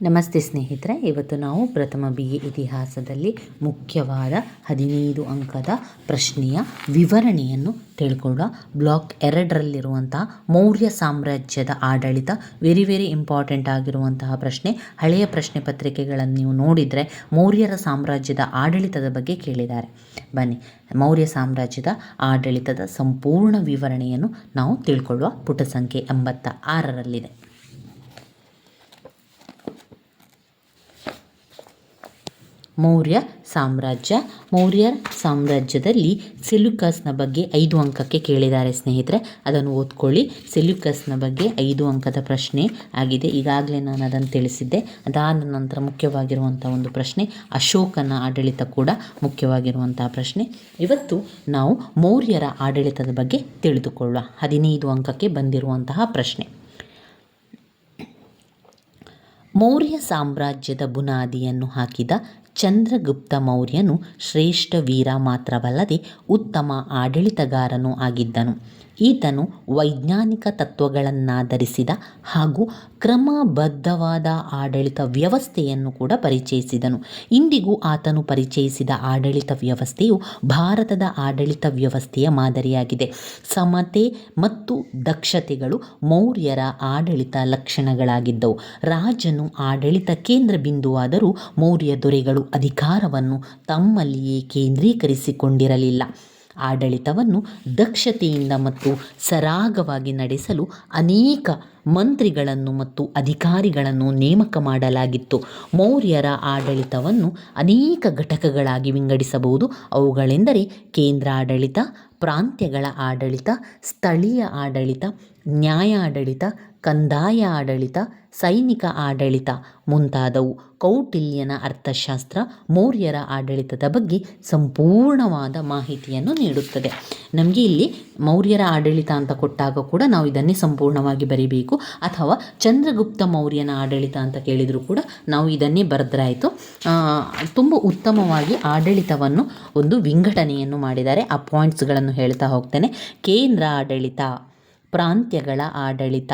ನಮಸ್ತೆ ಸ್ನೇಹಿತರೆ, ಇವತ್ತು ನಾವು ಪ್ರಥಮ ಬಿ ಎ ಇತಿಹಾಸದಲ್ಲಿ ಮುಖ್ಯವಾದ ಹದಿನೈದು ಅಂಕದ ಪ್ರಶ್ನೆಯ ವಿವರಣೆಯನ್ನು ತಿಳ್ಕೊಳ್ಳುವ ಬ್ಲಾಕ್ ಎರಡರಲ್ಲಿರುವಂತಹ ಮೌರ್ಯ ಸಾಮ್ರಾಜ್ಯದ ಆಡಳಿತ ವೆರಿ ವೆರಿ ಇಂಪಾರ್ಟೆಂಟ್ ಆಗಿರುವಂತಹ ಪ್ರಶ್ನೆ. ಹಳೆಯ ಪ್ರಶ್ನೆ ಪತ್ರಿಕೆಗಳನ್ನು ನೀವು ನೋಡಿದರೆ ಮೌರ್ಯರ ಸಾಮ್ರಾಜ್ಯದ ಆಡಳಿತದ ಬಗ್ಗೆ ಕೇಳಿದ್ದಾರೆ. ಬನ್ನಿ, ಮೌರ್ಯ ಸಾಮ್ರಾಜ್ಯದ ಆಡಳಿತದ ಸಂಪೂರ್ಣ ವಿವರಣೆಯನ್ನು ನಾವು ತಿಳ್ಕೊಳ್ಳುವ ಪುಟ ಸಂಖ್ಯೆ ಎಂಬತ್ತ ಆರರಲ್ಲಿದೆ. ಮೌರ್ಯ ಸಾಮ್ರಾಜ್ಯ. ಮೌರ್ಯ ಸಾಮ್ರಾಜ್ಯದಲ್ಲಿ ಸೆಲ್ಯೂಕಸ್ನ ಬಗ್ಗೆ ಐದು ಅಂಕಕ್ಕೆ ಕೇಳಿದ್ದಾರೆ ಸ್ನೇಹಿತರೆ. ಅದನ್ನು ಓದ್ಕೊಳ್ಳಿ. ಸೆಲ್ಯುಕಸ್ನ ಬಗ್ಗೆ ಐದು ಅಂಕದ ಪ್ರಶ್ನೆ ಆಗಿದೆ. ಈಗಾಗಲೇ ನಾನು ಅದನ್ನು ತಿಳಿಸಿದ್ದೆ. ಅದಾದ ನಂತರ ಮುಖ್ಯವಾಗಿರುವಂಥ ಒಂದು ಪ್ರಶ್ನೆ, ಅಶೋಕನ ಆಡಳಿತ ಕೂಡ ಮುಖ್ಯವಾಗಿರುವಂತಹ ಪ್ರಶ್ನೆ. ಇವತ್ತು ನಾವು ಮೌರ್ಯರ ಆಡಳಿತದ ಬಗ್ಗೆ ತಿಳಿದುಕೊಳ್ಳುವ ಹದಿನೈದು ಅಂಕಕ್ಕೆ ಬಂದಿರುವಂತಹ ಪ್ರಶ್ನೆ. ಮೌರ್ಯ ಸಾಮ್ರಾಜ್ಯದ ಬುನಾದಿಯನ್ನು ಹಾಕಿದ ಚಂದ್ರಗುಪ್ತ ಮೌರ್ಯನು ಶ್ರೇಷ್ಠ ವೀರ ಮಾತ್ರವಲ್ಲದೆ ಉತ್ತಮ ಆಡಳಿತಗಾರನೂ ಆಗಿದ್ದನು. ಈತನು ವೈಜ್ಞಾನಿಕ ತತ್ವಗಳನ್ನಾಧರಿಸಿದ ಹಾಗೂ ಕ್ರಮಬದ್ಧವಾದ ಆಡಳಿತ ವ್ಯವಸ್ಥೆಯನ್ನು ಕೂಡ ಪರಿಚಯಿಸಿದನು. ಇಂದಿಗೂ ಆತನು ಪರಿಚಯಿಸಿದ ಆಡಳಿತ ವ್ಯವಸ್ಥೆಯು ಭಾರತದ ಆಡಳಿತ ವ್ಯವಸ್ಥೆಯ ಮಾದರಿಯಾಗಿದೆ. ಸಮತೆ ಮತ್ತು ದಕ್ಷತೆಗಳು ಮೌರ್ಯರ ಆಡಳಿತ ಲಕ್ಷಣಗಳಾಗಿದ್ದವು. ರಾಜನು ಆಡಳಿತ ಕೇಂದ್ರ ಬಿಂದುವಾದರೂ ಮೌರ್ಯ ದೊರೆಗಳು ಅಧಿಕಾರವನ್ನು ತಮ್ಮಲ್ಲಿಯೇ ಕೇಂದ್ರೀಕರಿಸಿಕೊಂಡಿರಲಿಲ್ಲ. ಆಡಳಿತವನ್ನು ದಕ್ಷತೆಯಿಂದ ಮತ್ತು ಸರಾಗವಾಗಿ ನಡೆಸಲು ಅನೇಕ ಮಂತ್ರಿಗಳನ್ನು ಮತ್ತು ಅಧಿಕಾರಿಗಳನ್ನು ನೇಮಕ ಮಾಡಲಾಗಿತ್ತು. ಮೌರ್ಯರ ಆಡಳಿತವನ್ನು ಅನೇಕ ಘಟಕಗಳಾಗಿ ವಿಂಗಡಿಸಬಹುದು. ಅವುಗಳೆಂದರೆ ಕೇಂದ್ರ ಆಡಳಿತ ಪ್ರಾಂತ್ಯಗಳ ಆಡಳಿತ, ಸ್ಥಳೀಯ ಆಡಳಿತ, ನ್ಯಾಯಾಡಳಿತ ಕಂದಾಯ ಆಡಳಿತ, ಸೈನಿಕ ಆಡಳಿತ ಮುಂತಾದವು ಕೌಟಿಲ್ಯನ ಅರ್ಥಶಾಸ್ತ್ರ ಮೌರ್ಯರ ಆಡಳಿತದ ಬಗ್ಗೆ ಸಂಪೂರ್ಣವಾದ ಮಾಹಿತಿಯನ್ನು ನೀಡುತ್ತದೆ. ನಮಗೆ ಇಲ್ಲಿ ಮೌರ್ಯರ ಆಡಳಿತ ಅಂತ ಕೊಟ್ಟಾಗ ಕೂಡ ನಾವು ಇದನ್ನೇ ಸಂಪೂರ್ಣವಾಗಿ ಬರೀಬೇಕು. ಅಥವಾ ಚಂದ್ರಗುಪ್ತ ಮೌರ್ಯನ ಆಡಳಿತ ಅಂತ ಕೇಳಿದರೂ ಕೂಡ ನಾವು ಇದನ್ನೇ ಬರೆದ್ರಾಯಿತು. ತುಂಬ ಉತ್ತಮವಾಗಿ ಆಡಳಿತವನ್ನು ಒಂದು ವಿಂಗಡಣೆಯನ್ನು ಮಾಡಿದ್ದಾರೆ. ಆ ಪಾಯಿಂಟ್ಸ್ಗಳನ್ನು ಹೇಳ್ತಾ ಹೋಗ್ತೇನೆ. ಕೇಂದ್ರ ಆಡಳಿತ, ಪ್ರಾಂತ್ಯಗಳ ಆಡಳಿತ.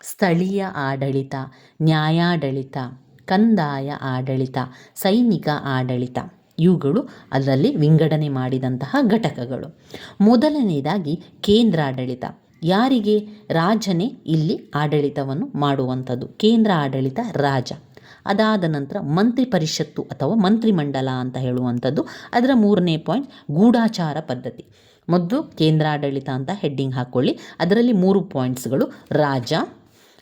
ಸ್ಥಳೀಯ ಆಡಳಿತ, ನ್ಯಾಯಾಡಳಿತ, ಕಂದಾಯ ಆಡಳಿತ, ಸೈನಿಕ ಆಡಳಿತ ಇವುಗಳು ಅದರಲ್ಲಿ ವಿಂಗಡಣೆ ಮಾಡಿದಂತಹ ಘಟಕಗಳು. ಮೊದಲನೇದಾಗಿ ಕೇಂದ್ರಾಡಳಿತ. ಯಾರಿಗೆ? ರಾಜನೇ ಇಲ್ಲಿ ಆಡಳಿತವನ್ನು ಮಾಡುವಂಥದ್ದು. ಕೇಂದ್ರ ಆಡಳಿತ ರಾಜ. ಅದಾದ ನಂತರ ಮಂತ್ರಿ ಪರಿಷತ್ತು ಅಥವಾ ಮಂತ್ರಿಮಂಡಲ ಅಂತ ಹೇಳುವಂಥದ್ದು. ಅದರ ಮೂರನೇ ಪಾಯಿಂಟ್, ಗೂಢಾಚಾರ ಪದ್ಧತಿ. ಮೊದಲು ಕೇಂದ್ರಾಡಳಿತ ಅಂತ ಹೆಡ್ಡಿಂಗ್ ಹಾಕ್ಕೊಳ್ಳಿ ಅದರಲ್ಲಿ ಮೂರು ಪಾಯಿಂಟ್ಸ್ಗಳು. ರಾಜ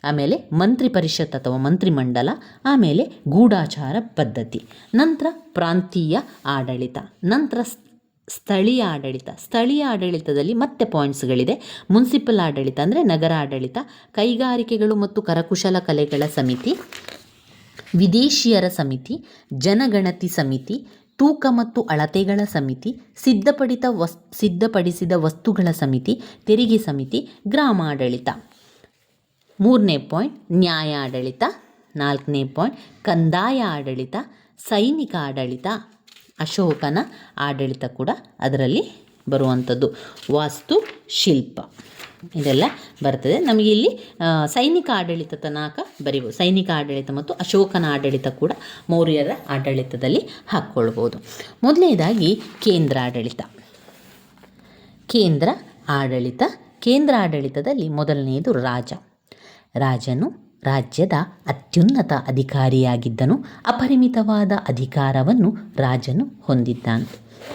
ಆಮೇಲೆ ಮಂತ್ರಿ ಪರಿಷತ್ ಅಥವಾ ಮಂತ್ರಿಮಂಡಲ ಆಮೇಲೆ ಗೂಢಾಚಾರ ಪದ್ಧತಿ. ನಂತರ ಪ್ರಾಂತೀಯ ಆಡಳಿತ, ನಂತರ ಸ್ಥಳೀಯ ಆಡಳಿತ. ಸ್ಥಳೀಯ ಆಡಳಿತದಲ್ಲಿ ಮತ್ತೆ ಪಾಯಿಂಟ್ಸ್ಗಳಿದೆ ಮುನ್ಸಿಪಲ್ ಆಡಳಿತ ಅಂದರೆ ನಗರ ಆಡಳಿತ, ಕೈಗಾರಿಕೆಗಳು ಮತ್ತು ಕರಕುಶಲ ಕಲೆಗಳ ಸಮಿತಿ, ವಿದೇಶಿಯರ ಸಮಿತಿ, ಜನಗಣತಿ ಸಮಿತಿ, ತೂಕ ಮತ್ತು ಅಳತೆಗಳ ಸಮಿತಿ, ಸಿದ್ಧಪಡಿತ ವಸ್, ಸಿದ್ಧಪಡಿಸಿದ ವಸ್ತುಗಳ ಸಮಿತಿ, ತೆರಿಗೆ ಸಮಿತಿ, ಗ್ರಾಮಾಡಳಿತ. ಮೂರನೇ ಪಾಯಿಂಟ್ ನ್ಯಾಯ ಆಡಳಿತ ನಾಲ್ಕನೇ ಪಾಯಿಂಟ್ ಕಂದಾಯ ಆಡಳಿತ, ಸೈನಿಕ ಆಡಳಿತ, ಅಶೋಕನ ಆಡಳಿತ ಕೂಡ ಅದರಲ್ಲಿ ಬರುವಂಥದ್ದು. ವಾಸ್ತು, ಶಿಲ್ಪ. ಇದೆಲ್ಲ ಬರ್ತದೆ. ನಮಗೆ ಇಲ್ಲಿ ಸೈನಿಕ ಆಡಳಿತ ತನಕ ಬರಿಬೋದು. ಸೈನಿಕ ಆಡಳಿತ ಮತ್ತು ಅಶೋಕನ ಆಡಳಿತ ಕೂಡ ಮೌರ್ಯರ ಆಡಳಿತದಲ್ಲಿ ಹಾಕ್ಕೊಳ್ಬೋದು. ಮೊದಲನೇದಾಗಿ, ಕೇಂದ್ರ ಆಡಳಿತ. ಕೇಂದ್ರ ಆಡಳಿತ. ಕೇಂದ್ರ ಆಡಳಿತದಲ್ಲಿ ಮೊದಲನೆಯದು ರಾಜ. ರಾಜನು ರಾಜ್ಯದ ಅತ್ಯುನ್ನತ ಅಧಿಕಾರಿಯಾಗಿದ್ದನು. ಅಪರಿಮಿತವಾದ ಅಧಿಕಾರವನ್ನು ರಾಜನು ಹೊಂದಿದ್ದಾನೆ,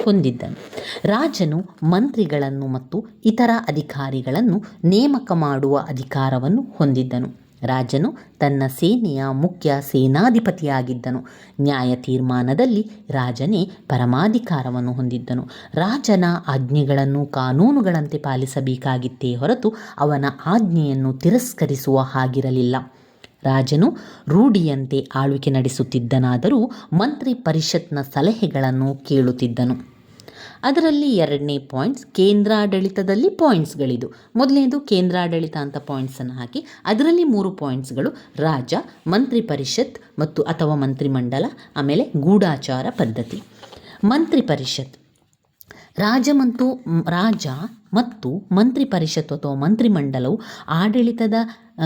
ಹೊಂದಿದ್ದನು. ರಾಜನು ಮಂತ್ರಿಗಳನ್ನು ಮತ್ತು ಇತರ ಅಧಿಕಾರಿಗಳನ್ನು ನೇಮಕ ಮಾಡುವ ಅಧಿಕಾರವನ್ನು ಹೊಂದಿದ್ದನು. ರಾಜನು ತನ್ನ ಸೇನೆಯ ಮುಖ್ಯ ಸೇನಾಧಿಪತಿಯಾಗಿದ್ದನು. ನ್ಯಾಯ ತೀರ್ಮಾನದಲ್ಲಿ ರಾಜನೇ ಪರಮಾಧಿಕಾರವನ್ನು ಹೊಂದಿದ್ದನು. ರಾಜನ ಆಜ್ಞೆಗಳನ್ನು ಕಾನೂನುಗಳಂತೆ ಪಾಲಿಸಬೇಕಾಗಿತ್ತೇ ಹೊರತು ಅವನ ಆಜ್ಞೆಯನ್ನು ತಿರಸ್ಕರಿಸುವ ಹಾಗಿರಲಿಲ್ಲ. ರಾಜನು ರೂಢಿಯಂತೆ ಆಳ್ವಿಕೆ ನಡೆಸುತ್ತಿದ್ದನಾದರೂ ಮಂತ್ರಿ ಪರಿಷತ್ನ ಸಲಹೆಗಳನ್ನು ಕೇಳುತ್ತಿದ್ದನು. ಅದರಲ್ಲಿ ಎರಡನೇ ಪಾಯಿಂಟ್ಸ್ ಕೇಂದ್ರಾಡಳಿತದಲ್ಲಿ ಪಾಯಿಂಟ್ಸ್ಗಳಿದು ಮೊದಲನೇದು ಕೇಂದ್ರಾಡಳಿತ ಅಂತ ಪಾಯಿಂಟ್ಸನ್ನು ಹಾಕಿ, ಅದರಲ್ಲಿ ಮೂರು ಪಾಯಿಂಟ್ಸ್ಗಳು ರಾಜ ಮಂತ್ರಿ ಪರಿಷತ್ ಮತ್ತು ಅಥವಾ ಮಂತ್ರಿಮಂಡಲ, ಆಮೇಲೆ ಗೂಢಾಚಾರ ಪದ್ಧತಿ. ಮಂತ್ರಿ ಪರಿಷತ್ ರಾಜ ಮತ್ತು, ರಾಜ ಮತ್ತು ಮಂತ್ರಿ ಪರಿಷತ್ತು ಅಥವಾ ಮಂತ್ರಿಮಂಡಲವು ಆಡಳಿತದ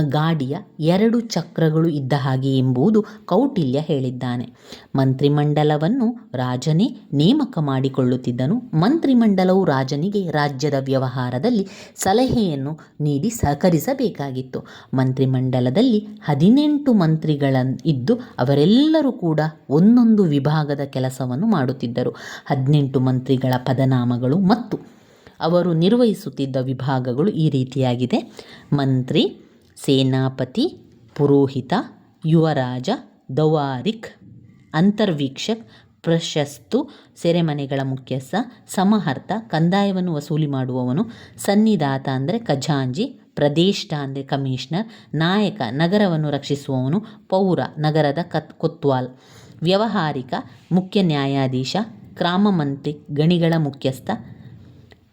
ಗಾಡಿಯ ಎರಡು ಚಕ್ರಗಳು ಇದ್ದ ಹಾಗೆ ಎಂಬುದು ಕೌಟಿಲ್ಯ ಹೇಳಿದ್ದಾನೆ. ಮಂತ್ರಿಮಂಡಲವನ್ನು ರಾಜನೇ ನೇಮಕ ಮಾಡಿಕೊಳ್ಳುತ್ತಿದ್ದನು. ಮಂತ್ರಿಮಂಡಲವು ರಾಜನಿಗೆ ರಾಜ್ಯದ ವ್ಯವಹಾರದಲ್ಲಿ ಸಲಹೆಯನ್ನು ನೀಡಿ ಸಹಕರಿಸಬೇಕಾಗಿತ್ತು. ಮಂತ್ರಿಮಂಡಲದಲ್ಲಿ ಹದಿನೆಂಟು ಮಂತ್ರಿಗಳ ಇದ್ದು ಅವರೆಲ್ಲರೂ ಕೂಡ ಒಂದೊಂದು ವಿಭಾಗದ ಕೆಲಸವನ್ನು ಮಾಡುತ್ತಿದ್ದರು. ಹದಿನೆಂಟು ಮಂತ್ರಿಗಳ ಪದನಾಮಗಳು ಮತ್ತು ಅವರು ನಿರ್ವಹಿಸುತ್ತಿದ್ದ ವಿಭಾಗಗಳು ಈ ರೀತಿಯಾಗಿದೆ. ಮಂತ್ರಿ, ಸೇನಾಪತಿ, ಪುರೋಹಿತ, ಯುವರಾಜ, ದವಾರಿಕ್, ಅಂತರ್ವೀಕ್ಷಕ್, ಪ್ರಶಸ್ತು, ಸೆರೆಮನೆಗಳ ಮುಖ್ಯಸ್ಥ, ಸಮಹರ್ತ, ಕಂದಾಯವನ್ನು ವಸೂಲಿ ಮಾಡುವವನು, ಸನ್ನಿಧಾತ ಅಂದರೆ ಖಜಾಂಜಿ ಪ್ರದೇಷ್ಟ ಅಂದರೆ ಕಮಿಷನರ್, ನಾಯಕ, ನಗರವನ್ನು ರಕ್ಷಿಸುವವನು, ಪೌರ, ನಗರದ ಕತ್, ಕೊತ್ವಾಲ್. ವ್ಯವಹಾರಿಕ, ಮುಖ್ಯ ನ್ಯಾಯಾಧೀಶ ಕ್ರಾಮ ಮಂತ್ರಿ, ಗಣಿಗಳ ಮುಖ್ಯಸ್ಥ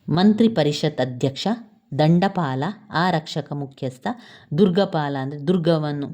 ಮಂತ್ರಿ ಪರಿಷತ್ ಅಧ್ಯಕ್ಷ ದಂಡಪಾಲ ಆರಕ್ಷಕ ಮುಖ್ಯಸ್ಥ ದುರ್ಗಪಾಲ ಅಂದರೆ ದುರ್ಗವನ್ನು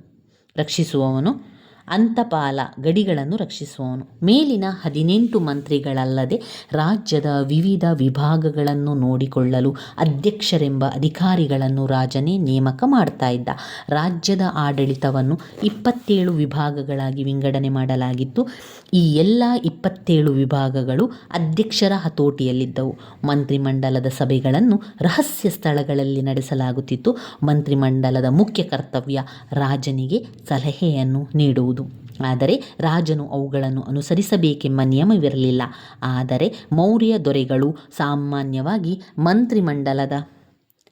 ರಕ್ಷಿಸುವವನು. ಅಂತಪಾಲ ಗಡಿಗಳನ್ನು ರಕ್ಷಿಸುವವನು. ಮೇಲಿನ ಹದಿನೆಂಟು ಮಂತ್ರಿಗಳಲ್ಲದೆ ರಾಜ್ಯದ ವಿವಿಧ ವಿಭಾಗಗಳನ್ನು ನೋಡಿಕೊಳ್ಳಲು ಅಧ್ಯಕ್ಷರೆಂಬ ಅಧಿಕಾರಿಗಳನ್ನು ರಾಜನೇ ನೇಮಕ ಮಾಡ್ತಾ ಇದ್ದ. ರಾಜ್ಯದ ಆಡಳಿತವನ್ನು ಇಪ್ಪತ್ತೇಳು ವಿಭಾಗಗಳಾಗಿ ವಿಂಗಡಣೆ ಮಾಡಲಾಗಿತ್ತು. ಈ ಎಲ್ಲ ಇಪ್ಪತ್ತೇಳು ವಿಭಾಗಗಳು ಅಧ್ಯಕ್ಷರ ಹತೋಟಿಯಲ್ಲಿದ್ದವು. ಮಂತ್ರಿಮಂಡಲದ ಸಭೆಗಳನ್ನು ರಹಸ್ಯ ಸ್ಥಳಗಳಲ್ಲಿ ನಡೆಸಲಾಗುತ್ತಿತ್ತು. ಮಂತ್ರಿಮಂಡಲದ ಮುಖ್ಯ ಕರ್ತವ್ಯ ರಾಜನಿಗೆ ಸಲಹೆಯನ್ನು ನೀಡುವುದು. ಆದರೆ ರಾಜನು ಅವುಗಳನ್ನು ಅನುಸರಿಸಬೇಕೆಂಬ ನಿಯಮವಿರಲಿಲ್ಲ. ಆದರೆ ಮೌರ್ಯ ದೊರೆಗಳು ಸಾಮಾನ್ಯವಾಗಿ ಮಂತ್ರಿಮಂಡಲದ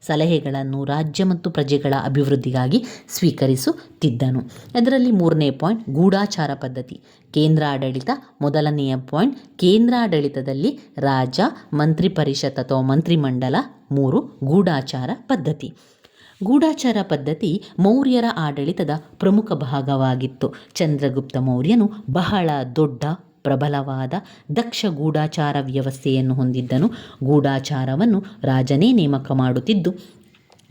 ಸಲಹೆಗಳನ್ನು ರಾಜ್ಯ ಮತ್ತು ಪ್ರಜೆಗಳ ಅಭಿವೃದ್ಧಿಗಾಗಿ ಸ್ವೀಕರಿಸುತ್ತಿದ್ದನು. ಅದರಲ್ಲಿ ಮೂರನೇ ಪಾಯಿಂಟ್ ಗೂಢಾಚಾರ ಪದ್ಧತಿ. ಕೇಂದ್ರಾಡಳಿತ ಮೊದಲನೆಯ ಪಾಯಿಂಟ್ ಕೇಂದ್ರಾಡಳಿತದಲ್ಲಿ ರಾಜ ಮಂತ್ರಿ ಪರಿಷತ್ ಅಥವಾ ಮಂತ್ರಿಮಂಡಲ, ಮೂರು ಗೂಢಾಚಾರ ಪದ್ಧತಿ. ಗೂಢಾಚಾರ ಪದ್ಧತಿ ಮೌರ್ಯರ ಆಡಳಿತದ ಪ್ರಮುಖ ಭಾಗವಾಗಿತ್ತು. ಚಂದ್ರಗುಪ್ತ ಮೌರ್ಯನು ಬಹಳ ದೊಡ್ಡ, ಪ್ರಬಲವಾದ, ದಕ್ಷ ಗೂಢಾಚಾರ ವ್ಯವಸ್ಥೆಯನ್ನು ಹೊಂದಿದ್ದನು. ಗೂಢಾಚಾರವನ್ನು ರಾಜನೇ ನೇಮಕ ಮಾಡುತ್ತಿದ್ದು,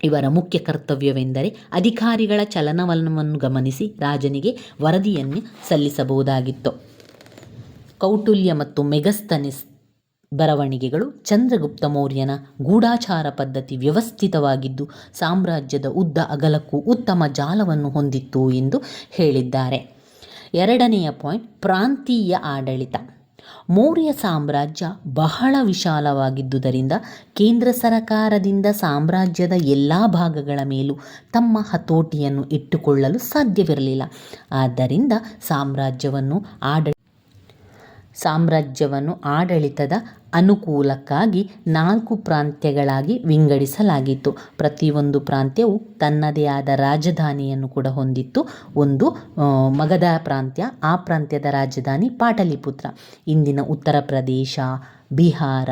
ಇವರ ಮುಖ್ಯ ಕರ್ತವ್ಯವೆಂದರೆ ಅಧಿಕಾರಿಗಳ ಚಲನವಲನವನ್ನು ಗಮನಿಸಿ ರಾಜನಿಗೆ ವರದಿಯನ್ನು ಸಲ್ಲಿಸಬಹುದಾಗಿತ್ತು. ಕೌಟುಲ್ಯ ಮತ್ತು ಮೆಗಸ್ತನಿಸ್ ಬರವಣಿಗೆಗಳು ಚಂದ್ರಗುಪ್ತ ಮೌರ್ಯನ ಗೂಢಾಚಾರ ಪದ್ಧತಿ ವ್ಯವಸ್ಥಿತವಾಗಿದ್ದು ಸಾಮ್ರಾಜ್ಯದ ಉದ್ದ ಅಗಲಕ್ಕೂ ಉತ್ತಮ ಜಾಲವನ್ನು ಹೊಂದಿತ್ತು ಎಂದು ಹೇಳಿದ್ದಾರೆ. ಎರಡನೆಯ ಪಾಯಿಂಟ್, ಪ್ರಾಂತೀಯ ಆಡಳಿತ. ಮೌರ್ಯ ಸಾಮ್ರಾಜ್ಯ ಬಹಳ ವಿಶಾಲವಾಗಿದ್ದುದರಿಂದ ಕೇಂದ್ರ ಸರಕಾರದಿಂದ ಸಾಮ್ರಾಜ್ಯದ ಎಲ್ಲ ಭಾಗಗಳ ಮೇಲೂ ತಮ್ಮ ಹತೋಟಿಯನ್ನು ಇಟ್ಟುಕೊಳ್ಳಲು ಸಾಧ್ಯವಿರಲಿಲ್ಲ. ಆದ್ದರಿಂದ ಸಾಮ್ರಾಜ್ಯವನ್ನು ಆಡ ಸಾಮ್ರಾಜ್ಯವನ್ನು ಆಡಳಿತದ ಅನುಕೂಲಕ್ಕಾಗಿ ನಾಲ್ಕು ಪ್ರಾಂತ್ಯಗಳಾಗಿ ವಿಂಗಡಿಸಲಾಗಿತ್ತು. ಪ್ರತಿಯೊಂದು ಪ್ರಾಂತ್ಯವು ತನ್ನದೇ ಆದ ರಾಜಧಾನಿಯನ್ನು ಕೂಡ ಹೊಂದಿತ್ತು. ಒಂದು ಮಗಧ ಪ್ರಾಂತ್ಯ, ಆ ಪ್ರಾಂತ್ಯದ ರಾಜಧಾನಿ ಪಾಟಲಿಪುತ್ರ. ಇಂದಿನ ಉತ್ತರ ಪ್ರದೇಶ, ಬಿಹಾರ,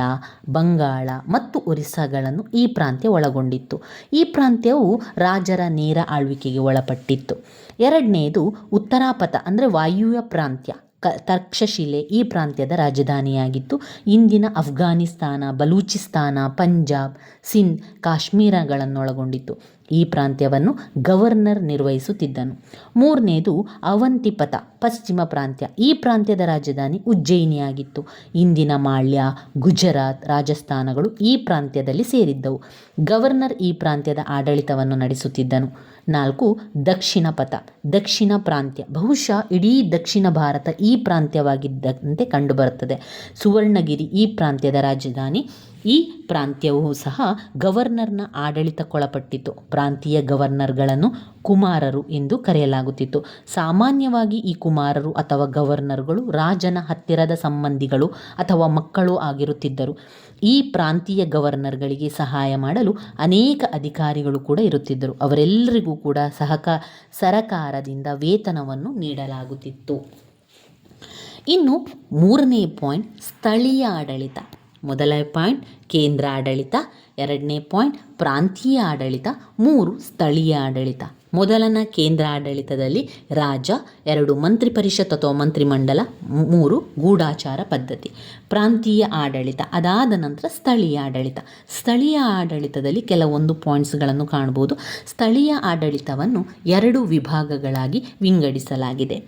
ಬಂಗಾಳ ಮತ್ತು ಒರಿಸ್ಸಾಗಳನ್ನು ಈ ಪ್ರಾಂತ್ಯ ಒಳಗೊಂಡಿತ್ತು. ಈ ಪ್ರಾಂತ್ಯವು ರಾಜರ ನೇರ ಆಳ್ವಿಕೆಗೆ ಒಳಪಟ್ಟಿತ್ತು. ಎರಡನೆಯದು ಉತ್ತರಾಪಥ ಅಂದರೆ ವಾಯುವ್ಯ ಪ್ರಾಂತ್ಯ. ಕ ತಕ್ಷಶಿಲೆ ಈ ಪ್ರಾಂತ್ಯದ ರಾಜಧಾನಿಯಾಗಿತ್ತು. ಇಂದಿನ ಅಫ್ಘಾನಿಸ್ತಾನ ಬಲೂಚಿಸ್ತಾನ ಪಂಜಾಬ್ ಸಿಂಧ್ ಕಾಶ್ಮೀರಗಳನ್ನೊಳಗೊಂಡಿತ್ತು. ಈ ಪ್ರಾಂತ್ಯವನ್ನು ಗವರ್ನರ್ ನಿರ್ವಹಿಸುತ್ತಿದ್ದನು. ಮೂರನೇದು ಅವಂತಿಪಥ ಪಶ್ಚಿಮ ಪ್ರಾಂತ್ಯ. ಈ ಪ್ರಾಂತ್ಯದ ರಾಜಧಾನಿ ಉಜ್ಜಯಿನಿಯಾಗಿತ್ತು. ಇಂದಿನ ಮಾಳ್ಯ, ಗುಜರಾತ್ ರಾಜಸ್ಥಾನಗಳು ಈ ಪ್ರಾಂತ್ಯದಲ್ಲಿ ಸೇರಿದ್ದವು. ಗವರ್ನರ್ ಈ ಪ್ರಾಂತ್ಯದ ಆಡಳಿತವನ್ನು ನಡೆಸುತ್ತಿದ್ದನು. ನಾಲ್ಕು ದಕ್ಷಿಣ ಪಥ ದಕ್ಷಿಣ ಪ್ರಾಂತ್ಯ. ಬಹುಶಃ ಇಡೀ ದಕ್ಷಿಣ ಭಾರತ ಈ ಪ್ರಾಂತ್ಯವಾಗಿದ್ದಂತೆ ಕಂಡುಬರುತ್ತದೆ. ಸುವರ್ಣಗಿರಿ ಈ ಪ್ರಾಂತ್ಯದ ರಾಜಧಾನಿ ಈ ಪ್ರಾಂತ್ಯವೂ ಸಹ ಗವರ್ನರ್ನ ಆಡಳಿತಕ್ಕೊಳಪಟ್ಟಿತ್ತು. ಪ್ರಾಂತೀಯ ಗವರ್ನರ್ಗಳನ್ನು ಕುಮಾರರು ಎಂದು ಕರೆಯಲಾಗುತ್ತಿತ್ತು. ಸಾಮಾನ್ಯವಾಗಿ ಈ ಕುಮಾರರು ಅಥವಾ ಗವರ್ನರ್ಗಳು ರಾಜನ ಹತ್ತಿರದ ಸಂಬಂಧಿಗಳು ಅಥವಾ ಮಕ್ಕಳು ಆಗಿರುತ್ತಿದ್ದರು. ಈ ಪ್ರಾಂತೀಯ ಗವರ್ನರ್ಗಳಿಗೆ ಸಹಾಯ ಮಾಡಲು ಅನೇಕ ಅಧಿಕಾರಿಗಳು ಕೂಡ ಇರುತ್ತಿದ್ದರು. ಅವರೆಲ್ಲರಿಗೂ ಕೂಡ ಸಹಕ, ಸರಕಾರದಿಂದ ವೇತನವನ್ನು ನೀಡಲಾಗುತ್ತಿತ್ತು. ಇನ್ನು ಮೂರನೇ ಪಾಯಿಂಟ್, ಸ್ಥಳೀಯ ಆಡಳಿತ. ಮೊದಲ ಪಾಯಿಂಟ್, ಕೇಂದ್ರ ಆಡಳಿತ. ಎರಡನೇ ಪಾಯಿಂಟ್, ಪ್ರಾಂತೀಯ ಆಡಳಿತ. ಮೂರು, ಸ್ಥಳೀಯ ಆಡಳಿತ. ಮೊದಲನ ಕೇಂದ್ರ ಆಡಳಿತದಲ್ಲಿ ರಾಜ ಎರಡು ಮಂತ್ರಿ ಪರಿಷತ್ ಅಥವಾ ಮಂತ್ರಿಮಂಡಲ. ಮೂರು, ಗೂಢಾಚಾರ ಪದ್ಧತಿ. ಪ್ರಾಂತೀಯ ಆಡಳಿತ, ಅದಾದ ನಂತರ ಸ್ಥಳೀಯ ಆಡಳಿತ. ಸ್ಥಳೀಯ ಆಡಳಿತದಲ್ಲಿ ಕೆಲವೊಂದು ಪಾಯಿಂಟ್ಸ್ಗಳನ್ನು ಕಾಣ್ಬೋದು ಸ್ಥಳೀಯ ಆಡಳಿತವನ್ನು ಎರಡು ವಿಭಾಗಗಳಾಗಿ ವಿಂಗಡಿಸಲಾಗಿದೆ.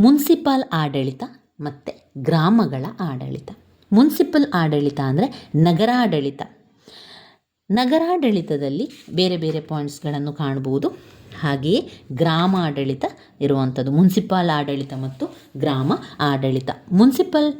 ಮುನ್ಸಿಪಾಲ್ ಆಡಳಿತ ಮತ್ತು ಗ್ರಾಮಗಳ ಆಡಳಿತ. ಮುನ್ಸಿಪಲ್ ಆಡಳಿತ ಅಂದರೆ ನಗರಾಡಳಿತ. ನಗರಾಡಳಿತದಲ್ಲಿ ಬೇರೆ ಬೇರೆ ಪಾಯಿಂಟ್ಸ್ಗಳನ್ನು ಕಾಣಬಹುದು ಹಾಗೆಯೇ ಗ್ರಾಮ ಆಡಳಿತ ಇರುವಂಥದ್ದು ಮುನ್ಸಿಪಾಲ್ ಆಡಳಿತ ಮತ್ತು ಗ್ರಾಮ ಆಡಳಿತ. ಮುನ್ಸಿಪಲ್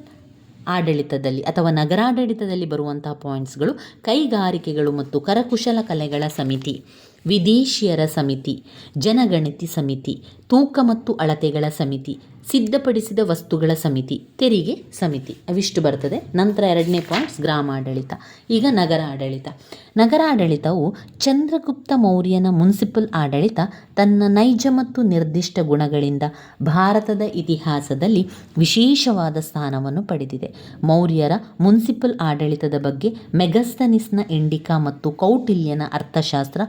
ಆಡಳಿತದಲ್ಲಿ ಅಥವಾ ನಗರಾಡಳಿತದಲ್ಲಿ ಬರುವಂತಹ ಪಾಯಿಂಟ್ಸ್ಗಳು ಕೈಗಾರಿಕೆಗಳು ಮತ್ತು ಕರಕುಶಲ ಕಲೆಗಳ ಸಮಿತಿ. ವಿದೇಶಿಯರ ಸಮಿತಿ, ಜನಗಣತಿ ಸಮಿತಿ, ತೂಕ ಮತ್ತು ಅಳತೆಗಳ ಸಮಿತಿ, ಸಿದ್ಧಪಡಿಸಿದ ವಸ್ತುಗಳ ಸಮಿತಿ, ತೆರಿಗೆ ಸಮಿತಿ. ಅವಿಷ್ಟು ಬರ್ತದೆ. ನಂತರ ಎರಡನೇ ಪಾಯಿಂಟ್ಸ್ ಗ್ರಾಮಾಡಳಿತ, ಈಗ ನಗರ ಆಡಳಿತ. ನಗರ ಆಡಳಿತವು ಚಂದ್ರಗುಪ್ತ ಮೌರ್ಯನ ಮುನ್ಸಿಪಲ್ ಆಡಳಿತ ತನ್ನ ನೈಜ ಮತ್ತು ನಿರ್ದಿಷ್ಟ ಗುಣಗಳಿಂದ ಭಾರತದ ಇತಿಹಾಸದಲ್ಲಿ ವಿಶೇಷವಾದ ಸ್ಥಾನವನ್ನು ಪಡೆದಿದೆ. ಮೌರ್ಯರ ಮುನ್ಸಿಪಲ್ ಆಡಳಿತದ ಬಗ್ಗೆ ಮೆಗಸ್ತನಿಸ್ನ ಇಂಡಿಕಾ ಮತ್ತು ಕೌಟಿಲ್ಯನ ಅರ್ಥಶಾಸ್ತ್ರ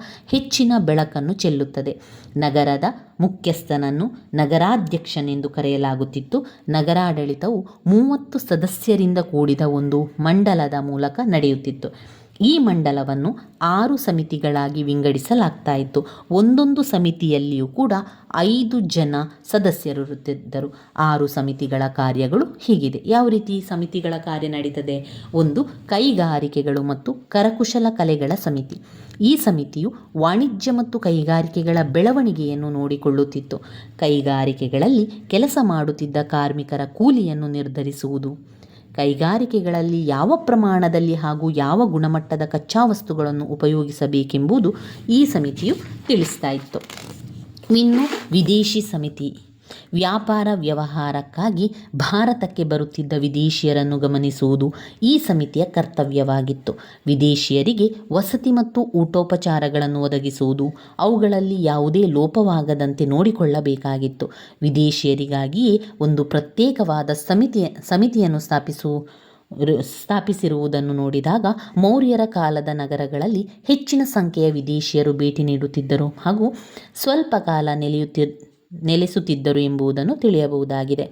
ಹೆಚ್ಚಿನ ಬೆಳಕನ್ನು ಚೆಲ್ಲುತ್ತದೆ. ನಗರದ ಮುಖ್ಯಸ್ಥನನ್ನು ನಗರಾಧ್ಯಕ್ಷನೆಂದು ಕರೆಯಲಾಗುತ್ತಿತ್ತು. ನಗರಾಡಳಿತವು ಮೂವತ್ತು ಸದಸ್ಯರಿಂದ ಕೂಡಿದ ಒಂದು ಮಂಡಲದ ಮೂಲಕ ನಡೆಯುತ್ತಿತ್ತು. ಈ ಮಂಡಲವನ್ನು ಆರು ಸಮಿತಿಗಳಾಗಿ ವಿಂಗಡಿಸಲಾಗ್ತಾ ಇತ್ತು ಒಂದೊಂದು ಸಮಿತಿಯಲ್ಲಿಯೂ ಕೂಡ ಐದು ಜನ ಸದಸ್ಯರಿರುತ್ತಿದ್ದರು. ಆರು ಸಮಿತಿಗಳ ಕಾರ್ಯಗಳು ಹೀಗಿದೆ. ಯಾವ ರೀತಿ ಸಮಿತಿಗಳ ಕಾರ್ಯ ನಡೀತದೆ? ಒಂದು, ಕೈಗಾರಿಕೆಗಳು ಮತ್ತು ಕರಕುಶಲ ಕಲೆಗಳ ಸಮಿತಿ. ಈ ಸಮಿತಿಯು ವಾಣಿಜ್ಯ ಮತ್ತು ಕೈಗಾರಿಕೆಗಳ ಬೆಳವಣಿಗೆಯನ್ನು ನೋಡಿಕೊಳ್ಳುತ್ತಿತ್ತು. ಕೈಗಾರಿಕೆಗಳಲ್ಲಿ ಕೆಲಸ ಮಾಡುತ್ತಿದ್ದ ಕಾರ್ಮಿಕರ ಕೂಲಿಯನ್ನು ನಿರ್ಧರಿಸುವುದು. ಕೈಗಾರಿಕೆಗಳಲ್ಲಿ ಯಾವ ಪ್ರಮಾಣದಲ್ಲಿ ಹಾಗೂ ಯಾವ ಗುಣಮಟ್ಟದ ಕಚ್ಚಾ ವಸ್ತುಗಳನ್ನು ಉಪಯೋಗಿಸಬೇಕೆಂಬುದು ಈ ಸಮಿತಿಯು ತಿಳಿಸ್ತಾ ಇತ್ತು. ಇನ್ನು ವಿದೇಶಿ ಸಮಿತಿ ವ್ಯಾಪಾರ ವ್ಯವಹಾರಕ್ಕಾಗಿ ಭಾರತಕ್ಕೆ ಬರುತ್ತಿದ್ದ ವಿದೇಶಿಯರನ್ನು ಗಮನಿಸುವುದು ಈ ಸಮಿತಿಯ ಕರ್ತವ್ಯವಾಗಿತ್ತು. ವಿದೇಶಿಯರಿಗೆ ವಸತಿ ಮತ್ತು ಊಟೋಪಚಾರಗಳನ್ನು ಒದಗಿಸುವುದು, ಅವುಗಳಲ್ಲಿ ಯಾವುದೇ ಲೋಪವಾಗದಂತೆ ನೋಡಿಕೊಳ್ಳಬೇಕಾಗಿತ್ತು. ವಿದೇಶಿಯರಿಗಾಗಿಯೇ ಒಂದು ಪ್ರತ್ಯೇಕವಾದ ಸಮಿತಿಯ, ಸಮಿತಿಯನ್ನು ಸ್ಥಾಪಿಸು ಸ್ಥಾಪಿಸಿರುವುದನ್ನು ನೋಡಿದಾಗ ಮೌರ್ಯರ ಕಾಲದ ನಗರಗಳಲ್ಲಿ ಹೆಚ್ಚಿನ ಸಂಖ್ಯೆಯ ವಿದೇಶಿಯರು ಭೇಟಿ ನೀಡುತ್ತಿದ್ದರು ಹಾಗೂ ಸ್ವಲ್ಪ ಕಾಲ ನೆಲೆಯುತ್ತಿ ನೆಲೆಸುತ್ತಿದ್ದರು ಎಂಬುದನ್ನು ತಿಳಿಯಬಹುದಾಗಿದೆ.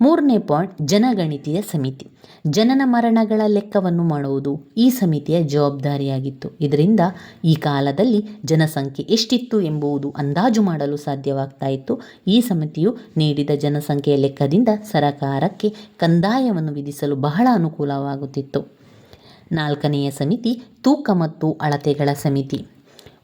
ಮೂರನೇ ಪಾಯಿಂಟ್, ಜನಗಣಿತಿಯ ಸಮಿತಿ. ಜನನ ಮರಣಗಳ ಲೆಕ್ಕವನ್ನು ಮಾಡುವುದು ಈ ಸಮಿತಿಯ ಜವಾಬ್ದಾರಿಯಾಗಿತ್ತು. ಇದರಿಂದ ಈ ಕಾಲದಲ್ಲಿ ಜನಸಂಖ್ಯೆ ಎಷ್ಟಿತ್ತು ಎಂಬುವುದು ಅಂದಾಜು ಮಾಡಲು ಸಾಧ್ಯವಾಗ್ತಾ ಇತ್ತು. ಈ ಸಮಿತಿಯು ನೀಡಿದ ಜನಸಂಖ್ಯೆಯ ಲೆಕ್ಕದಿಂದ ಸರಕಾರಕ್ಕೆ ಕಂದಾಯವನ್ನು ವಿಧಿಸಲು ಬಹಳ ಅನುಕೂಲವಾಗುತ್ತಿತ್ತು. ನಾಲ್ಕನೆಯ ಸಮಿತಿ, ತೂಕ ಮತ್ತು ಅಳತೆಗಳ ಸಮಿತಿ.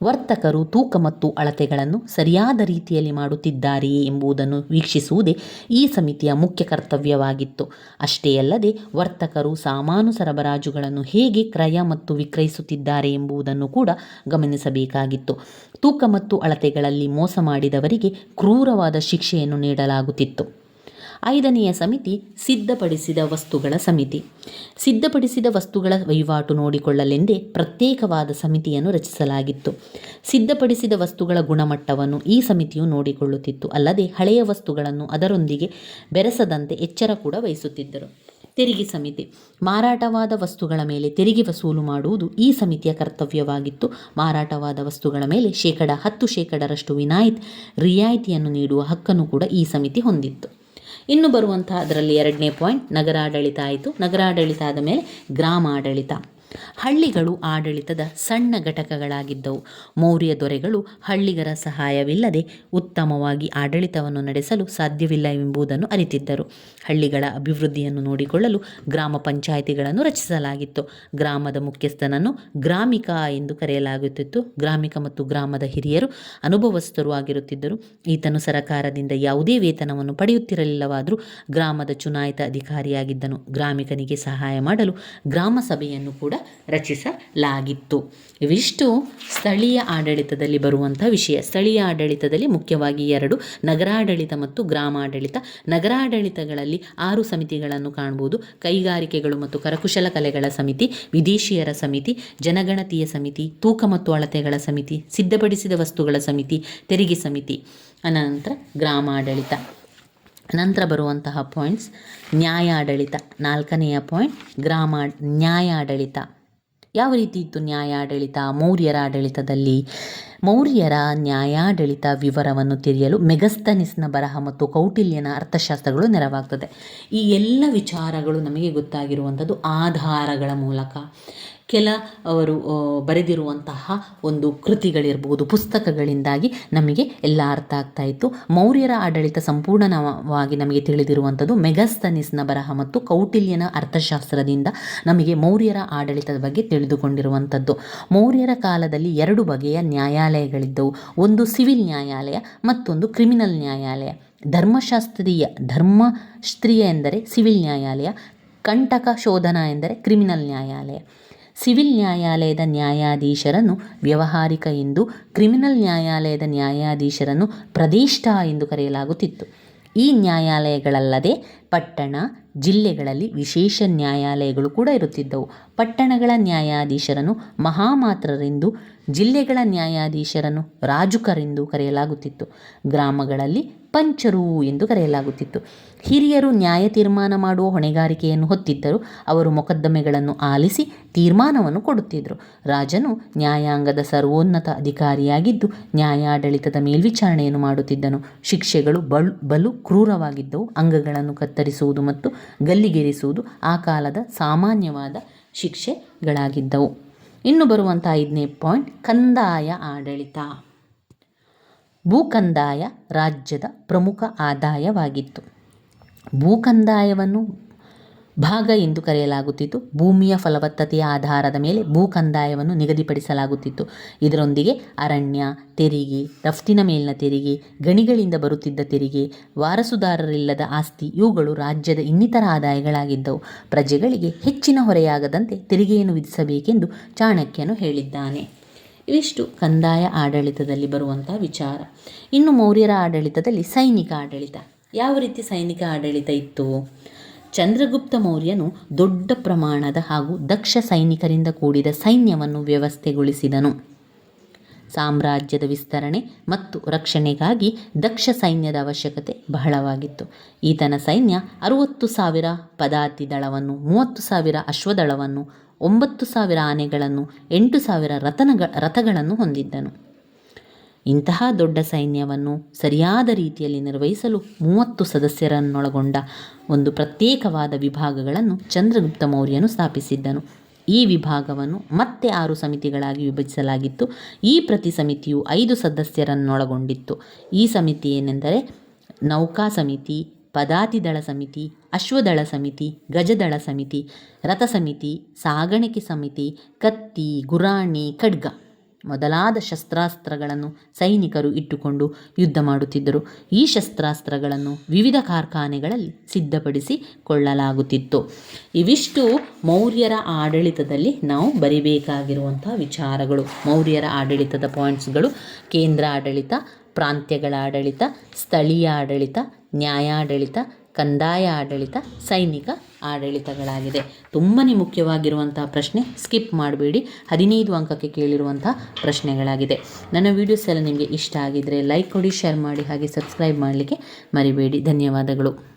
ವರ್ತಕರು ತೂಕ ಮತ್ತು ಅಳತೆಗಳನ್ನು ಸರಿಯಾದ ರೀತಿಯಲ್ಲಿ ಮಾಡುತ್ತಿದ್ದಾರೆಯೇ ಎಂಬುದನ್ನು ವೀಕ್ಷಿಸುವುದೇ ಈ ಸಮಿತಿಯ ಮುಖ್ಯ ಕರ್ತವ್ಯವಾಗಿತ್ತು. ಅಷ್ಟೇ ಅಲ್ಲದೆ ವರ್ತಕರು ಸಾಮಾನು ಸರಬರಾಜುಗಳನ್ನು ಹೇಗೆ ಕ್ರಯ ಮತ್ತು ವಿಕ್ರಯಿಸುತ್ತಿದ್ದಾರೆ ಎಂಬುದನ್ನು ಕೂಡ ಗಮನಿಸಬೇಕಾಗಿತ್ತು. ತೂಕ ಮತ್ತು ಅಳತೆಗಳಲ್ಲಿ ಮೋಸ ಮಾಡಿದವರಿಗೆ ಕ್ರೂರವಾದ ಶಿಕ್ಷೆಯನ್ನು ನೀಡಲಾಗುತ್ತಿತ್ತು. ಐದನೆಯ ಸಮಿತಿ ಸಿದ್ಧಪಡಿಸಿದ ವಸ್ತುಗಳ ಸಮಿತಿ. ಸಿದ್ಧಪಡಿಸಿದ ವಸ್ತುಗಳ ವಹಿವಾಟು ನೋಡಿಕೊಳ್ಳಲೆಂದೇ ಪ್ರತ್ಯೇಕವಾದ ಸಮಿತಿಯನ್ನು ರಚಿಸಲಾಗಿತ್ತು. ಸಿದ್ಧಪಡಿಸಿದ ವಸ್ತುಗಳ ಗುಣಮಟ್ಟವನ್ನು ಈ ಸಮಿತಿಯು ನೋಡಿಕೊಳ್ಳುತ್ತಿತ್ತು. ಅಲ್ಲದೆ ಹಳೆಯ ವಸ್ತುಗಳನ್ನು ಅದರೊಂದಿಗೆ ಬೆರೆಸದಂತೆ ಎಚ್ಚರ ಕೂಡ ವಹಿಸುತ್ತಿದ್ದರು. ತೆರಿಗೆ ಸಮಿತಿ. ಮಾರಾಟವಾದ ವಸ್ತುಗಳ ಮೇಲೆ ತೆರಿಗೆ ವಸೂಲು ಮಾಡುವುದು ಈ ಸಮಿತಿಯ ಕರ್ತವ್ಯವಾಗಿತ್ತು. ಮಾರಾಟವಾದ ವಸ್ತುಗಳ ಮೇಲೆ ಶೇಕಡ ಹತ್ತು ಶೇಕಡರಷ್ಟು ವಿನಾಯಿತಿ ರಿಯಾಯಿತಿಯನ್ನು ನೀಡುವ ಹಕ್ಕನ್ನು ಕೂಡ ಈ ಸಮಿತಿ ಹೊಂದಿತ್ತು. ಇನ್ನು ಬರುವಂತಹ ಅದರಲ್ಲಿ ಎರಡನೇ ಪಾಯಿಂಟ್ ನಗರಾಡಳಿತ ಆಯಿತು. ನಗರಾಡಳಿತ ಆದ ಮೇಲೆ ಗ್ರಾಮಾಡಳಿತ. ಹಳ್ಳಿಗಳು ಆಡಳಿತದ ಸಣ್ಣ ಘಟಕಗಳಾಗಿದ್ದವು. ಮೌರ್ಯ ದೊರೆಗಳು ಹಳ್ಳಿಗರ ಸಹಾಯವಿಲ್ಲದೆ ಉತ್ತಮವಾಗಿ ಆಡಳಿತವನ್ನು ನಡೆಸಲು ಸಾಧ್ಯವಿಲ್ಲ ಎಂಬುದನ್ನು ಅರಿತಿದ್ದರು. ಹಳ್ಳಿಗಳ ಅಭಿವೃದ್ಧಿಯನ್ನು ನೋಡಿಕೊಳ್ಳಲು ಗ್ರಾಮ ಪಂಚಾಯಿತಿಗಳನ್ನು ರಚಿಸಲಾಗಿತ್ತು. ಗ್ರಾಮದ ಮುಖ್ಯಸ್ಥನನ್ನು ಗ್ರಾಮಿಕ ಎಂದು ಕರೆಯಲಾಗುತ್ತಿತ್ತು. ಗ್ರಾಮಿಕ ಮತ್ತು ಗ್ರಾಮದ ಹಿರಿಯರು ಅನುಭವಸ್ಥರು ಆಗಿರುತ್ತಿದ್ದರು. ಈತನು ಸರಕಾರದಿಂದ ಯಾವುದೇ ವೇತನವನ್ನು ಪಡೆಯುತ್ತಿರಲಿಲ್ಲವಾದರೂ ಗ್ರಾಮದ ಚುನಾಯಿತ ಅಧಿಕಾರಿಯಾಗಿದ್ದನು. ಗ್ರಾಮಿಕನಿಗೆ ಸಹಾಯ ಮಾಡಲು ಗ್ರಾಮ ಸಭೆಯನ್ನು ಕೂಡ ರಚಿಸಲಾಗಿತ್ತು. ಇವಿಷ್ಟು ಸ್ಥಳೀಯ ಆಡಳಿತದಲ್ಲಿ ಬರುವಂಥ ವಿಷಯ. ಸ್ಥಳೀಯ ಆಡಳಿತದಲ್ಲಿ ಮುಖ್ಯವಾಗಿ ಎರಡು, ನಗರಾಡಳಿತ ಮತ್ತು ಗ್ರಾಮಾಡಳಿತ. ನಗರಾಡಳಿತಗಳಲ್ಲಿ ಆರು ಸಮಿತಿಗಳನ್ನು ಕಾಣಬಹುದು ಕೈಗಾರಿಕೆಗಳು ಮತ್ತು ಕರಕುಶಲ ಕಲೆಗಳ ಸಮಿತಿ, ವಿದೇಶಿಯರ ಸಮಿತಿ, ಜನಗಣತಿಯ ಸಮಿತಿ, ತೂಕ ಮತ್ತು ಅಳತೆಗಳ ಸಮಿತಿ, ಸಿದ್ಧಪಡಿಸಿದ ವಸ್ತುಗಳ ಸಮಿತಿ, ತೆರಿಗೆ ಸಮಿತಿ, ಅನಂತರ ಗ್ರಾಮಾಡಳಿತ. ನಂತರ ಬರುವಂತಹ ಪಾಯಿಂಟ್ಸ್ ನ್ಯಾಯಾಡಳಿತ. ನಾಲ್ಕನೆಯ ಪಾಯಿಂಟ್ ಗ್ರಾಮ, ನ್ಯಾಯಾಡಳಿತ. ಯಾವ ರೀತಿ ಇತ್ತು ನ್ಯಾಯಾಡಳಿತ? ಮೌರ್ಯರ ಆಡಳಿತದಲ್ಲಿ ಮೌರ್ಯರ ನ್ಯಾಯಾಡಳಿತ ವಿವರವನ್ನು ತಿಳಿಯಲು ಮೆಗಸ್ತನಿಸ್ನ ಬರಹ ಮತ್ತು ಕೌಟಿಲ್ಯನ ಅರ್ಥಶಾಸ್ತ್ರಗಳು ನೆರವಾಗ್ತದೆ. ಈ ಎಲ್ಲ ವಿಚಾರಗಳು ನಮಗೆ ಗೊತ್ತಾಗಿರುವಂಥದ್ದು ಆಧಾರಗಳ ಮೂಲಕ. ಕೆಲ ಅವರು ಬರೆದಿರುವಂತಹ ಒಂದು ಕೃತಿಗಳಿರ್ಬೋದು, ಪುಸ್ತಕಗಳಿಂದಾಗಿ ನಮಗೆ ಎಲ್ಲ ಅರ್ಥ ಆಗ್ತಾ ಇತ್ತು. ಮೌರ್ಯರ ಆಡಳಿತ ಸಂಪೂರ್ಣವಾಗಿ ನಮಗೆ ತಿಳಿದಿರುವಂಥದ್ದು ಮೆಗಸ್ತನಿಸ್ನ ಬರಹ ಮತ್ತು ಕೌಟಿಲ್ಯನ ಅರ್ಥಶಾಸ್ತ್ರದಿಂದ ನಮಗೆ ಮೌರ್ಯರ ಆಡಳಿತದ ಬಗ್ಗೆ ತಿಳಿದುಕೊಂಡಿರುವಂಥದ್ದು. ಮೌರ್ಯರ ಕಾಲದಲ್ಲಿ ಎರಡು ಬಗೆಯ ನ್ಯಾಯಾಲಯಗಳಿದ್ದವು. ಒಂದು ಸಿವಿಲ್ ನ್ಯಾಯಾಲಯ, ಮತ್ತೊಂದು ಕ್ರಿಮಿನಲ್ ನ್ಯಾಯಾಲಯ. ಧರ್ಮಶಾಸ್ತ್ರೀಯ ಧರ್ಮಶಾಸ್ತ್ರೀಯ ಎಂದರೆ ಸಿವಿಲ್ ನ್ಯಾಯಾಲಯ, ಕಂಟಕ ಶೋಧನ ಎಂದರೆ ಕ್ರಿಮಿನಲ್ ನ್ಯಾಯಾಲಯ. ಸಿವಿಲ್ ನ್ಯಾಯಾಲಯದ ನ್ಯಾಯಾಧೀಶರನ್ನು ವ್ಯವಹಾರಿಕ ಎಂದು, ಕ್ರಿಮಿನಲ್ ನ್ಯಾಯಾಲಯದ ನ್ಯಾಯಾಧೀಶರನ್ನು ಪ್ರದೇಷ್ಠ ಎಂದು ಕರೆಯಲಾಗುತ್ತಿತ್ತು. ಈ ನ್ಯಾಯಾಲಯಗಳಲ್ಲದೆ ಪಟ್ಟಣ, ಜಿಲ್ಲೆಗಳಲ್ಲಿ ವಿಶೇಷ ನ್ಯಾಯಾಲಯಗಳು ಕೂಡ ಇರುತ್ತಿದ್ದವು. ಪಟ್ಟಣಗಳ ನ್ಯಾಯಾಧೀಶರನ್ನು ಮಹಾಮಾತ್ರರೆಂದು ಜಿಲ್ಲೆಗಳ ನ್ಯಾಯಾಧೀಶರನ್ನು ರಾಜುಕರೆಂದು ಕರೆಯಲಾಗುತ್ತಿತ್ತು. ಗ್ರಾಮಗಳಲ್ಲಿ ಪಂಚರು ಎಂದು ಕರೆಯಲಾಗುತ್ತಿತ್ತು. ಹಿರಿಯರು ನ್ಯಾಯ ತೀರ್ಮಾನ ಮಾಡುವ ಹೊಣೆಗಾರಿಕೆಯನ್ನು ಹೊತ್ತಿದ್ದರು ಅವರು ಮೊಕದ್ದಮೆಗಳನ್ನು ಆಲಿಸಿ ತೀರ್ಮಾನವನ್ನು ಕೊಡುತ್ತಿದ್ದರು. ರಾಜನು ನ್ಯಾಯಾಂಗದ ಸರ್ವೋನ್ನತ ಅಧಿಕಾರಿಯಾಗಿದ್ದು ನ್ಯಾಯಾಡಳಿತದ ಮೇಲ್ವಿಚಾರಣೆಯನ್ನು ಮಾಡುತ್ತಿದ್ದನು. ಶಿಕ್ಷೆಗಳು ಬಲು ಬಲು ಕ್ರೂರವಾಗಿದ್ದವು. ಅಂಗಗಳನ್ನು ಕತ್ತರಿಸುವುದು ಮತ್ತು ಗಲ್ಲಿಗೇರಿಸುವುದು ಆ ಕಾಲದ ಸಾಮಾನ್ಯವಾದ ಶಿಕ್ಷೆಗಳಾಗಿದ್ದವು. ಇನ್ನು ಬರುವಂಥ ಐದನೇ ಪಾಯಿಂಟ್ ಕಂದಾಯ ಆಡಳಿತ. ಭೂಕಂದಾಯ ರಾಜ್ಯದ ಪ್ರಮುಖ ಆದಾಯವಾಗಿತ್ತು. ಭೂಕಂದಾಯವನ್ನು ಭಾಗ ಎಂದು ಕರೆಯಲಾಗುತ್ತಿತ್ತು. ಭೂಮಿಯ ಫಲವತ್ತತೆಯ ಆಧಾರದ ಮೇಲೆ ಭೂಕಂದಾಯವನ್ನು ನಿಗದಿಪಡಿಸಲಾಗುತ್ತಿತ್ತು. ಇದರೊಂದಿಗೆ ಅರಣ್ಯ, ತೆರಿಗೆ, ರಫ್ತಿನ ಮೇಲಿನ ತೆರಿಗೆ, ಗಣಿಗಳಿಂದ ಬರುತ್ತಿದ್ದ ತೆರಿಗೆ, ವಾರಸುದಾರರಿಲ್ಲದ ಆಸ್ತಿ, ಇವುಗಳು ರಾಜ್ಯದ ಇನ್ನಿತರ ಆದಾಯಗಳಾಗಿದ್ದವು. ಪ್ರಜೆಗಳಿಗೆ ಹೆಚ್ಚಿನ ಹೊರೆಯಾಗದಂತೆ ತೆರಿಗೆಯನ್ನು ವಿಧಿಸಬೇಕೆಂದು ಚಾಣಕ್ಯನು ಹೇಳಿದ್ದಾನೆ. ಇವಿಷ್ಟು ಕಂದಾಯ ಆಡಳಿತದಲ್ಲಿ ಬರುವಂಥ ವಿಚಾರ. ಇನ್ನು ಮೌರ್ಯರ ಆಡಳಿತದಲ್ಲಿ ಸೈನಿಕ ಆಡಳಿತ. ಯಾವ ರೀತಿ ಸೈನಿಕ ಆಡಳಿತ ಇತ್ತು? ಚಂದ್ರಗುಪ್ತ ಮೌರ್ಯನು ದೊಡ್ಡ ಪ್ರಮಾಣದ ಹಾಗೂ ದಕ್ಷ ಸೈನಿಕರಿಂದ ಕೂಡಿದ ಸೈನ್ಯವನ್ನು ವ್ಯವಸ್ಥೆಗೊಳಿಸಿದನು. ಸಾಮ್ರಾಜ್ಯದ ವಿಸ್ತರಣೆ ಮತ್ತು ರಕ್ಷಣೆಗಾಗಿ ದಕ್ಷ ಸೈನ್ಯದ ಅವಶ್ಯಕತೆ ಬಹಳವಾಗಿತ್ತು. ಈತನ ಸೈನ್ಯ ಅರುವತ್ತು ಸಾವಿರ ಪದಾತಿ ದಳವನ್ನು, ಮೂವತ್ತು ಸಾವಿರ ಅಶ್ವದಳವನ್ನು ಒಂಬತ್ತು ಸಾವಿರ ಆನೆಗಳನ್ನು, ಎಂಟು ಸಾವಿರ ರಥನಗ ರಥಗಳನ್ನು ಹೊಂದಿದ್ದನು. ಇಂತಹ ದೊಡ್ಡ ಸೈನ್ಯವನ್ನು ಸರಿಯಾದ ರೀತಿಯಲ್ಲಿ ನಿರ್ವಹಿಸಲು ಮೂವತ್ತು ಸದಸ್ಯರನ್ನೊಳಗೊಂಡ ಒಂದು ಪ್ರತ್ಯೇಕವಾದ ವಿಭಾಗಗಳನ್ನು ಚಂದ್ರಗುಪ್ತ ಮೌರ್ಯನು ಸ್ಥಾಪಿಸಿದ್ದನು. ಈ ವಿಭಾಗವನ್ನು ಮತ್ತೆ ಆರು ಸಮಿತಿಗಳಾಗಿ ವಿಭಜಿಸಲಾಗಿತ್ತು. ಈ ಪ್ರತಿ ಸಮಿತಿಯು ಐದು ಸದಸ್ಯರನ್ನೊಳಗೊಂಡಿತ್ತು. ಈ ಸಮಿತಿ ಏನೆಂದರೆ ನೌಕಾ ಸಮಿತಿ, ಪದಾತಿದಳ ಸಮಿತಿ, ಅಶ್ವದಳ ಸಮಿತಿ, ಗಜದಳ ಸಮಿತಿ, ರಥ ಸಮಿತಿ, ಸಾಗಣಿಕೆ ಸಮಿತಿ, ಕತ್ತಿ, ಗುರಾಣಿ, ಖಡ್ಗ. ಮೊದಲಾದ ಶಸ್ತ್ರಾಸ್ತ್ರಗಳನ್ನು ಸೈನಿಕರು ಇಟ್ಟುಕೊಂಡು ಯುದ್ಧ ಮಾಡುತ್ತಿದ್ದರು. ಈ ಶಸ್ತ್ರಾಸ್ತ್ರಗಳನ್ನು ವಿವಿಧ ಕಾರ್ಖಾನೆಗಳಲ್ಲಿ ಸಿದ್ಧಪಡಿಸಿಕೊಳ್ಳಲಾಗುತ್ತಿತ್ತು. ಇವಿಷ್ಟು ಮೌರ್ಯರ ಆಡಳಿತದಲ್ಲಿ ನಾವು ಬರಿಬೇಕಾಗಿರುವಂಥ ವಿಚಾರಗಳು. ಮೌರ್ಯರ ಆಡಳಿತದ ಪಾಯಿಂಟ್ಸ್ಗಳು ಕೇಂದ್ರ ಆಡಳಿತ ಪ್ರಾಂತ್ಯಗಳ ಆಡಳಿತ ಸ್ಥಳೀಯ ಆಡಳಿತ ನ್ಯಾಯಾಡಳಿತ ಕಂದಾಯ ಆಡಳಿತ, ಸೈನಿಕ ಆಡಳಿತಗಳಾಗಿದೆ. ತುಂಬಾ ಮುಖ್ಯವಾಗಿರುವಂಥ ಪ್ರಶ್ನೆ, ಸ್ಕಿಪ್ ಮಾಡಬೇಡಿ. ಹದಿನೈದು ಅಂಕಕ್ಕೆ ಕೇಳಿರುವಂಥ ಪ್ರಶ್ನೆಗಳಾಗಿದೆ. ನನ್ನ ವೀಡಿಯೋಸ್ ಎಲ್ಲ ನಿಮಗೆ ಇಷ್ಟ ಆಗಿದ್ದರೆ ಲೈಕ್ ಕೊಡಿ ಶೇರ್ ಮಾಡಿ, ಹಾಗೆ ಸಬ್ಸ್ಕ್ರೈಬ್ ಮಾಡಲಿಕ್ಕೆ ಮರಿಬೇಡಿ. ಧನ್ಯವಾದಗಳು.